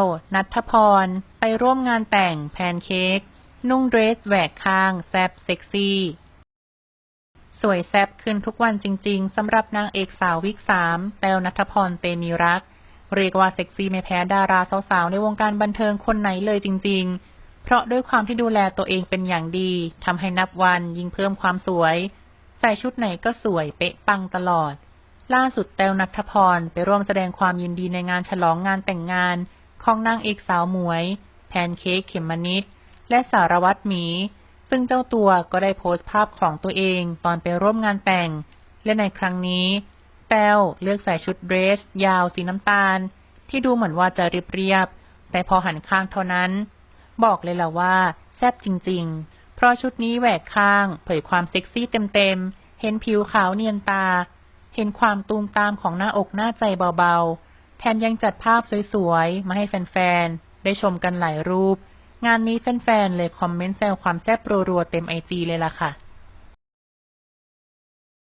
ว นัทพร ไปร่วมงานแต่งแพนเค้ก นุ่งเดรสแหวกข้างแซบเซ็กซี่ สวยแซบขึ้นทุกวันจริง ๆสำหรับนางเอกสาววิกสามแต้วนัทพรเตมีรัก เรียกว่าเซ็กซี่ไม่แพ้ดาราสาวๆ ในวงการบันเทิงคนไหนเลยจริง ๆ เพราะด้วยความที่ดูแลตัวเองเป็นอย่างดีทำให้นับวันยิ่งเพิ่มความสวย ใส่ชุดไหนก็สวยเป๊ะปังตลอดล่าสุดแต้วนัทพร ไปร่วมแสดงความยินดีในงานฉลองงานแต่งงาน ของนางเอกสาวหมวย แพนเค้กเขมมนิดและสารวัตรหมี ซึ่งเจ้าตัวก็ได้โพสต์ภาพของตัวเองตอนไปร่วมงานแต่ง และในครั้งนี้แต้วเลือกใส่ชุดเดรส ยาวสีน้ำตาล ที่ดูเหมือนว่าจะเรียบๆแต่พอหันข้างเท่านั้น บอกเลยล่ะว่า แซ่บจริง ๆ เพราะชุดนี้แหวกข้าง เผยความเซ็กซี่เต็มๆเห็นผิวขาวเนียนตา เห็นความตูมตามของหน้าอกหน้าใจเบาๆ แถมยังจัดภาพสวยๆ มาให้แฟนๆ ได้ชมกันหลายรูป งานนี้แฟนๆ เลยคอมเมนต์แซวความแซ่บรัวๆ เต็มไอจีเลยล่ะค่ะ